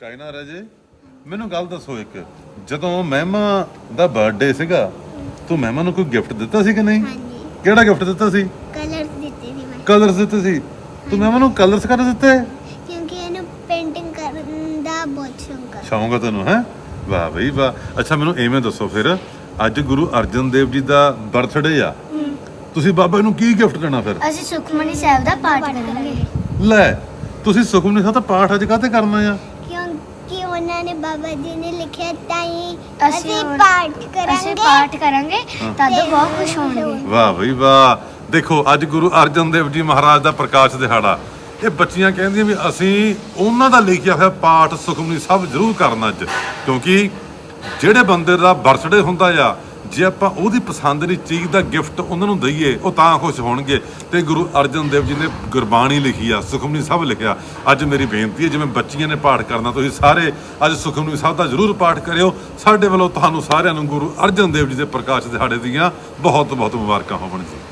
ਕਾਇਨਾ ਰਾਜੇ ਮੈਨੂੰ ਗੱਲ ਦੱਸੋ ਇੱਕ। ਜਦੋਂ ਮਹਿਮਾ ਦਾ ਬਰਥਡੇ ਸੀਗਾ ਤੂੰ ਮਹਿਮਾ ਨੂੰ ਕੋਈ ਗਿਫਟ ਦਿੱਤਾ ਸੀ ਕਿ ਨਹੀਂ? ਹਾਂਜੀ। ਕਿਹੜਾ ਗਿਫਟ ਦਿੱਤਾ ਸੀ? ਕਲਰਸ ਦਿੱਤੇ ਸੀ ਮੈਂ। ਕਲਰਸ ਦਿੱਤੇ ਸੀ। ਤੂੰ ਮਹਿਮਾ ਨੂੰ ਕਲਰਸ ਕਰ ਦਿੱਤੇ? ਕਿਉਂਕਿ ਇਹਨੂੰ ਪੇਂਟਿੰਗ ਕਰਨ ਦਾ ਬਹੁਤ ਸ਼ੌਂਕ ਹੈ ਸ਼ੌਂਕ ਆ ਤੈਨੂੰ ਹੈ? ਵਾਹ ਬਈ ਵਾਹ। ਅੱਛਾ ਮੈਨੂੰ ਐਵੇਂ ਦੱਸੋ ਫਿਰ। ਅੱਜ ਗੁਰੂ ਅਰਜਨ ਦੇਵ ਜੀ ਦਾ ਬਰਥਡੇ ਆ। ਤੁਸੀਂ ਬਾਬਾ ਨੂੰ ਕੀ ਗਿਫਟ ਦੇਣਾ ਫਿਰ? ਅਸੀਂ ਸੁਖਮਨੀ ਸਾਹਿਬ ਦਾ ਪਾਠ ਕਰਾਂਗੇ। ਲੈ ਤੁਸੀਂ ਸੁਖਮਨੀ ਸਾਹਿਬ ਦਾ ਪਾਠ ਅੱਜ ਕਾਹਤੇ ਕਰਨਾ ਆ? ਉਹਨਾਂ ਨੇ ਬਾਬਾ ਜੀ ਨੇ ਲਿਖਿਆ ਤਾਂ ਹੀ ਅਸੀਂ ਅਸੀਂ ਪਾਠ ਅਸੀਂ ਕਰਾਂਗੇ। ਪਾਠ ਕਰਾਂਗੇ ਤਦ ਬਹੁਤ ਖੁਸ਼ ਹੋਣਗੇ। ਵਾਹ ਬਈ ਵਾਹ। ਦੇਖੋ ਅੱਜ ਗੁਰੂ ਅਰਜਨ ਦੇਵ ਜੀ ਮਹਾਰਾਜ ਦਾ ਪ੍ਰਕਾਸ਼ ਦਿਹਾੜਾ। ਇਹ ਬੱਚੀਆਂ ਕਹਿੰਦੀਆਂ ਵੀ ਅਸੀਂ ਉਹਨਾਂ ਦਾ ਲਿਖਿਆ ਹੋਇਆ ਪਾਠ ਸੁਖਮਨੀ ਸਾਹਿਬ ਜ਼ਰੂਰ ਕਰਨਾ ਅੱਜ। ਕਿਉਂਕਿ ਜਿਹੜੇ ਬੰਦੇ ਦਾ ਬਰਥਡੇ ਹੁੰਦਾ ਆ ਜੇ ਆਪਾਂ ਉਹਦੀ ਪਸੰਦ ਦੀ ਚੀਜ਼ ਦਾ ਗਿਫਟ ਉਹਨਾਂ ਨੂੰ ਦਈਏ, ਉਹ ਤਾਂ ਖੁਸ਼ ਹੋਣਗੇ। ਤੇ ਗੁਰੂ ਅਰਜਨ ਦੇਵ ਜੀ ਨੇ ਗੁਰਬਾਣੀ ਲਿਖੀ ਆ, ਸੁਖਮਨੀ ਸਾਹਿਬ ਲਿਖਿਆ। ਅੱਜ ਮੇਰੀ ਬੇਨਤੀ ਹੈ, ਜਿਵੇਂ ਬੱਚੀਆਂ ਨੇ ਪਾਠ ਕਰਨਾ, ਤੁਸੀਂ ਸਾਰੇ ਅੱਜ ਸੁਖਮਨੀ ਸਾਹਿਬ ਦਾ ਜ਼ਰੂਰ ਪਾਠ ਕਰਿਓ। ਸਾਡੇ ਵੱਲੋਂ ਤੁਹਾਨੂੰ ਸਾਰਿਆਂ ਨੂੰ ਗੁਰੂ ਅਰਜਨ ਦੇਵ ਜੀ ਦੇ ਪ੍ਰਕਾਸ਼ ਦਿਹਾੜੇ ਦੀਆਂ ਬਹੁਤ ਬਹੁਤ ਮੁਬਾਰਕਾਂ ਹੋਵਣ ਜੀ।